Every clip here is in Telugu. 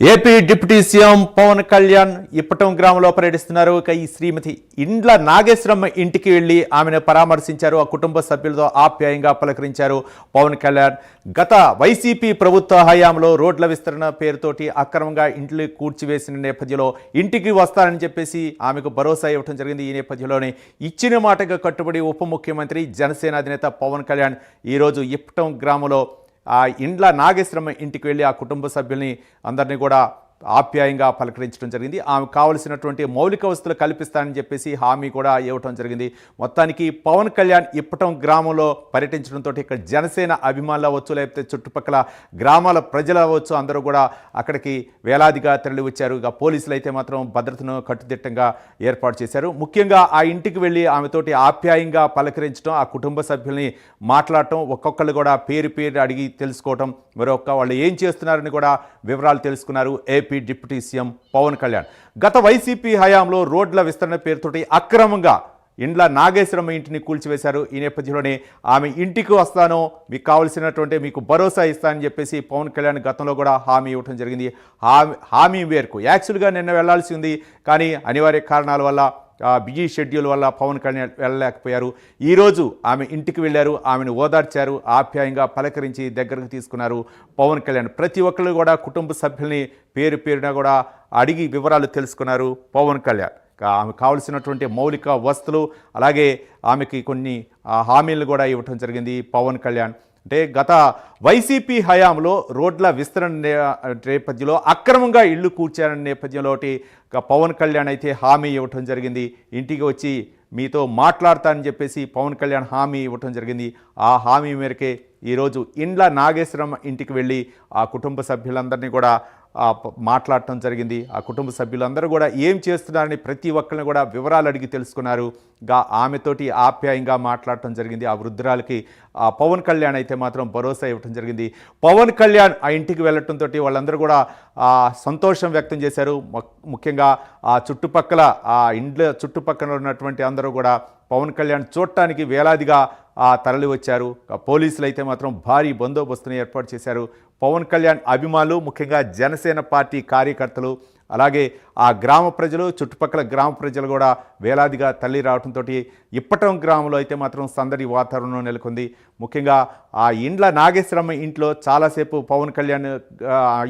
AP deputy CM Pawan Kalyan Ippatam గ్రామంలో పర్యటిస్తున్నారు. ఇక ఈ శ్రీమతి ఇండ్ల నాగేశ్వరమ్మ ఇంటికి వెళ్ళి ఆమెను పరామర్శించారు. ఆ కుటుంబ సభ్యులతో ఆప్యాయంగా పలకరించారు పవన్ కళ్యాణ్. గత వైసీపీ ప్రభుత్వ హయాంలో రోడ్ల విస్తరణ పేరుతోటి అక్రమంగా ఇంట్లు కూర్చివేసిన నేపథ్యంలో ఇంటికి వస్తానని చెప్పేసి ఆమెకు భరోసా ఇవ్వడం జరిగింది. ఈ నేపథ్యంలోనే ఇచ్చిన మాటగా కట్టుబడి ఉప ముఖ్యమంత్రి జనసేన అధినేత పవన్ కళ్యాణ్ ఈరోజు ఇప్పటం గ్రామంలో ఆ ఇండ్ల నాగేశ్వరమ్మ ఇంటికి వెళ్ళి ఆ కుటుంబ సభ్యుల్ని అందరినీ కూడా ఆప్యాయంగా పలకరించడం జరిగింది. ఆమె కావలసినటువంటి మౌలిక వస్తువులు కల్పిస్తానని చెప్పేసి హామీ కూడా ఇవ్వటం జరిగింది. మొత్తానికి పవన్ కళ్యాణ్ ఇప్పటం గ్రామంలో పర్యటించడంతో ఇక్కడ జనసేన అభిమానులు అవ్వచ్చు లేకపోతే చుట్టుపక్కల గ్రామాల ప్రజలు అవ్వచ్చు అందరూ కూడా అక్కడికి వేలాదిగా తరలి వచ్చారు ఇక పోలీసులు అయితే మాత్రం భద్రతను కట్టుదిట్టంగా ఏర్పాటు చేశారు. ముఖ్యంగా ఆ ఇంటికి వెళ్ళి ఆమెతోటి ఆప్యాయంగా పలకరించడం ఆ కుటుంబ సభ్యుల్ని మాట్లాడటం ఒక్కొక్కళ్ళు కూడా పేరు పేరు అడిగి తెలుసుకోవటం మరొక వాళ్ళు ఏం చేస్తున్నారని కూడా వివరాలు తెలుసుకున్నారు. AP deputy CM Pawan Kalyan. గత వైసీపీ హయాంలో రోడ్ల విస్తరణ పేరుతోటి అక్రమంగా ఇండ్ల నాగేశ్వరమ్మ ఇంటిని కూల్చివేశారు. ఈ నేపథ్యంలోనే ఆమె ఇంటికి వస్తానో మీకు కావలసినటువంటి మీకు భరోసా ఇస్తానని చెప్పేసి పవన్ కళ్యాణ్ గతంలో కూడా హామీ ఇవ్వడం జరిగింది. హామీ హామీ మేరకు యాక్చువల్గా నిన్న వెళ్ళాల్సి ఉంది. కానీ అనివార్య కారణాల వల్ల బిజీ షెడ్యూల్ వల్ల పవన్ కళ్యాణ్ వెళ్ళలేకపోయారు. ఈరోజు ఆమె ఇంటికి వెళ్ళారు ఆమెను ఓదార్చారు ఆప్యాయంగా పలకరించి దగ్గరకు తీసుకున్నారు పవన్ కళ్యాణ్. ప్రతి ఒక్కరు కూడా కుటుంబ సభ్యుల్ని పేరు పేరున కూడా అడిగి వివరాలు తెలుసుకున్నారు పవన్ కళ్యాణ్. ఆమె కావలసినటువంటి మౌలిక వస్తువులు అలాగే ఆమెకి కొన్ని హామీలు కూడా ఇవ్వటం జరిగింది పవన్ కళ్యాణ్. అంటే గత వైసీపీ హయాంలో రోడ్ల విస్తరణ నేపథ్యంలో అక్రమంగా ఇల్లు కూర్చారనే నేపథ్యంలో ఒకటి పవన్ కళ్యాణ్ అయితే హామీ ఇవ్వటం జరిగింది. ఇంటికి వచ్చి మీతో మాట్లాడతానని చెప్పేసి పవన్ కళ్యాణ్ హామీ ఇవ్వటం జరిగింది. ఆ హామీ మేరకే ఈరోజు ఇండ్ల నాగేశ్వరం ఇంటికి వెళ్ళి ఆ కుటుంబ సభ్యులందరినీ కూడా మాట్లాడటం జరిగింది. ఆ కుటుంబ సభ్యులందరూ కూడా ఏం చేస్తున్నారని ప్రతి ఒక్కరిని కూడా వివరాలు అడిగి తెలుసుకున్నారు. గా ఆమెతోటి ఆప్యాయంగా మాట్లాడటం జరిగింది. ఆ వృద్ధురాలకి ఆ పవన్ కళ్యాణ్ అయితే మాత్రం భరోసా ఇవ్వటం జరిగింది. పవన్ కళ్యాణ్ ఆ ఇంటికి వెళ్ళటంతో వాళ్ళందరూ కూడా సంతోషం వ్యక్తం చేశారు. ముఖ్యంగా ఆ చుట్టుపక్కల ఆ ఇండ్ల చుట్టుపక్కల ఉన్నటువంటి అందరూ కూడా పవన్ కళ్యాణ్ చూడటానికి వేలాదిగా ఆ తరలి వచ్చారు. పోలీసులు అయితే మాత్రం భారీ బందోబస్తును ఏర్పాటు చేశారు. పవన్ కళ్యాణ్ అభిమానులు ముఖ్యంగా జనసేన పార్టీ కార్యకర్తలు అలాగే ఆ గ్రామ ప్రజలు చుట్టుపక్కల గ్రామ ప్రజలు కూడా వేలాదిగా తల్లి రావడంతో ఇప్పటం గ్రామంలో అయితే మాత్రం సందడి వాతావరణం నెలకొంది. ముఖ్యంగా ఆ ఇండ్ల నాగేశ్వరమ్మ ఇంట్లో చాలాసేపు పవన్ కళ్యాణ్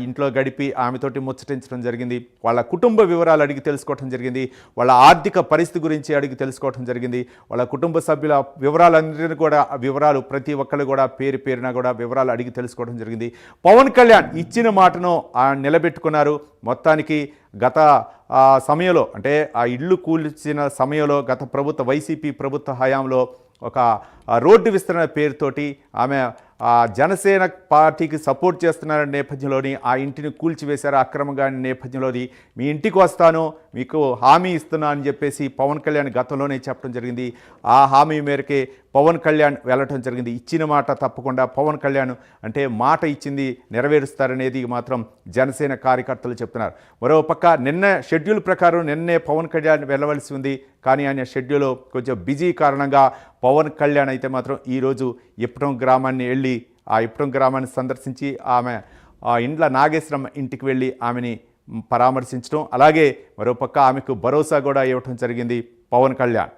ఇంట్లో గడిపి ఆమెతోటి ముచ్చటించడం జరిగింది. వాళ్ళ కుటుంబ వివరాలు అడిగి తెలుసుకోవడం జరిగింది. వాళ్ళ ఆర్థిక పరిస్థితి గురించి అడిగి తెలుసుకోవడం జరిగింది. వాళ్ళ కుటుంబ సభ్యుల వివరాలన్నిటిని కూడా వివరాలు ప్రతి ఒక్కరు కూడా పేరు పేరున కూడా వివరాలు అడిగి తెలుసుకోవడం జరిగింది. పవన్ కళ్యాణ్ ఇచ్చిన మాటను నిలబెట్టుకున్నారు. మొత్తానికి గత సమయంలో అంటే ఆ ఇల్లు కూల్చిన సమయంలో గత ప్రభుత్వ వైసీపీ ప్రభుత్వ హయాంలో ఒక రోడ్డు విస్తరణ పేరుతోటి ఆమె జనసేన పార్టీకి సపోర్ట్ చేస్తున్నారనే నేపథ్యంలోని ఆ ఇంటిని కూల్చివేశారు. అక్రమంగా నేపథ్యంలోని మీ ఇంటికి వస్తాను. మీకు హామీ ఇస్తున్నా అని చెప్పేసి పవన్ కళ్యాణ్ గతంలోనే చెప్పడం జరిగింది. ఆ హామీ మేరకే పవన్ కళ్యాణ్ వెళ్ళటం జరిగింది. ఇచ్చిన మాట తప్పకుండా పవన్ కళ్యాణ్ అంటే మాట ఇచ్చింది నెరవేరుస్తారనేది మాత్రం జనసేన కార్యకర్తలు చెప్తున్నారు. మరోపక్క నిన్న షెడ్యూల్ ప్రకారం నిన్నే పవన్ కళ్యాణ్ వెళ్ళవలసి ఉంది. కానీ ఆయన షెడ్యూల్ కొంచెం బిజీ కారణంగా పవన్ కళ్యాణ్ అయితే మాత్రం ఈరోజు ఇప్పటం గ్రామాన్ని వెళ్ళి ఆ ఇప్పటం గ్రామాన్ని సందర్శించి ఆమె ఆ ఇండ్ల నాగేశ్వరం ఇంటికి వెళ్ళి ఆమెని పరామర్శించడం. అలాగే మరోపక్క ఆమెకు భరోసా కూడా ఇవ్వటం జరిగింది. Pawan Kalyan.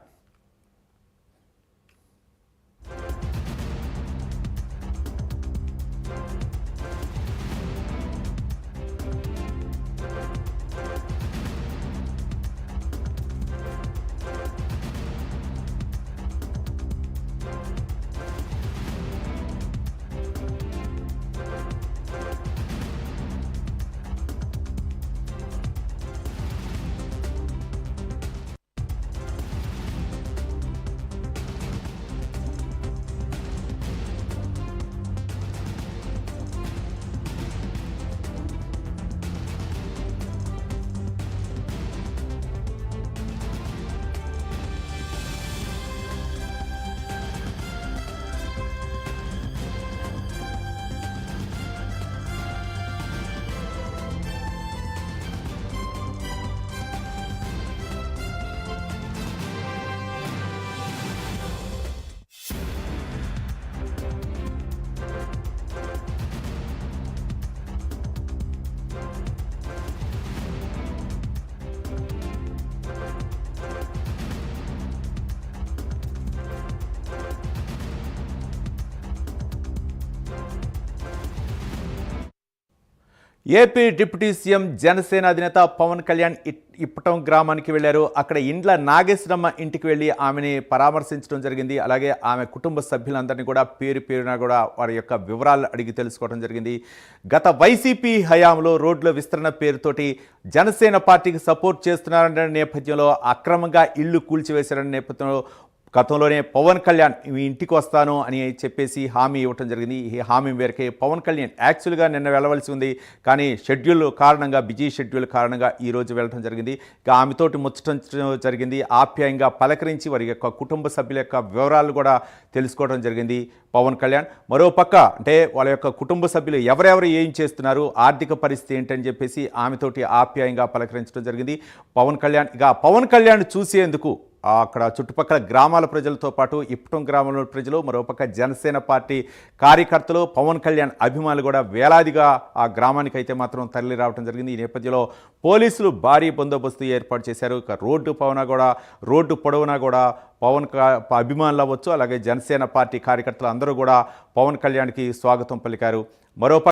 AP deputy CM Janasena అధినేత పవన్ కళ్యాణ్ ఇప్పటం గ్రామానికి వెళ్ళారు. అక్కడ ఇండ్ల నాగేశ్వరమ్మ ఇంటికి వెళ్ళి ఆమెని పరామర్శించడం జరిగింది. అలాగే ఆమె కుటుంబ సభ్యులందరినీ కూడా పేరు పేరున కూడా వారి యొక్క వివరాలు అడిగి తెలుసుకోవడం జరిగింది. గత వైసీపీ హయాంలో రోడ్ల విస్తరణ పేరుతోటి జనసేన పార్టీకి సపోర్ట్ చేస్తున్నారనే నేపథ్యంలో అక్రమంగా ఇల్లు కూల్చివేశారనే నేపథ్యంలో గతంలోనే పవన్ కళ్యాణ్ మీ ఇంటికి వస్తాను అని చెప్పేసి హామీ ఇవ్వటం జరిగింది. ఈ హామీ మేరకే పవన్ కళ్యాణ్ యాక్చువల్గా నిన్న వెళ్ళవలసి ఉంది. కానీ షెడ్యూల్ కారణంగా బిజీ షెడ్యూల్ కారణంగా ఈరోజు వెళ్ళటం జరిగింది. ఇక ఆమెతోటి ముచ్చటం జరిగింది. ఆప్యాయంగా పలకరించి వారి యొక్క కుటుంబ సభ్యుల యొక్క వివరాలు కూడా తెలుసుకోవడం జరిగింది పవన్ కళ్యాణ్. మరోపక్క అంటే వాళ్ళ యొక్క కుటుంబ సభ్యులు ఎవరెవరు ఏం చేస్తున్నారు ఆర్థిక పరిస్థితి ఏంటని చెప్పేసి ఆమెతోటి ఆప్యాయంగా పలకరించడం జరిగింది పవన్ కళ్యాణ్. ఇక పవన్ కళ్యాణ్ చూసేందుకు అక్కడ చుట్టుపక్కల గ్రామాల ప్రజలతో పాటు ఇప్పటం గ్రామంలో ప్రజలు మరోపక్క జనసేన పార్టీ కార్యకర్తలు పవన్ కళ్యాణ్ అభిమానులు కూడా వేలాదిగా ఆ గ్రామానికి అయితే మాత్రం తరలి రావడం జరిగింది. ఈ నేపథ్యంలో పోలీసులు భారీ బందోబస్తు ఏర్పాటు చేశారు. ఇక రోడ్డు పవన కూడా రోడ్డు పొడవునా కూడా పవన్ అభిమానులు అవ్వచ్చు. అలాగే జనసేన పార్టీ కార్యకర్తలు అందరూ కూడా పవన్ కళ్యాణ్కి స్వాగతం పలికారు. మరోపక్క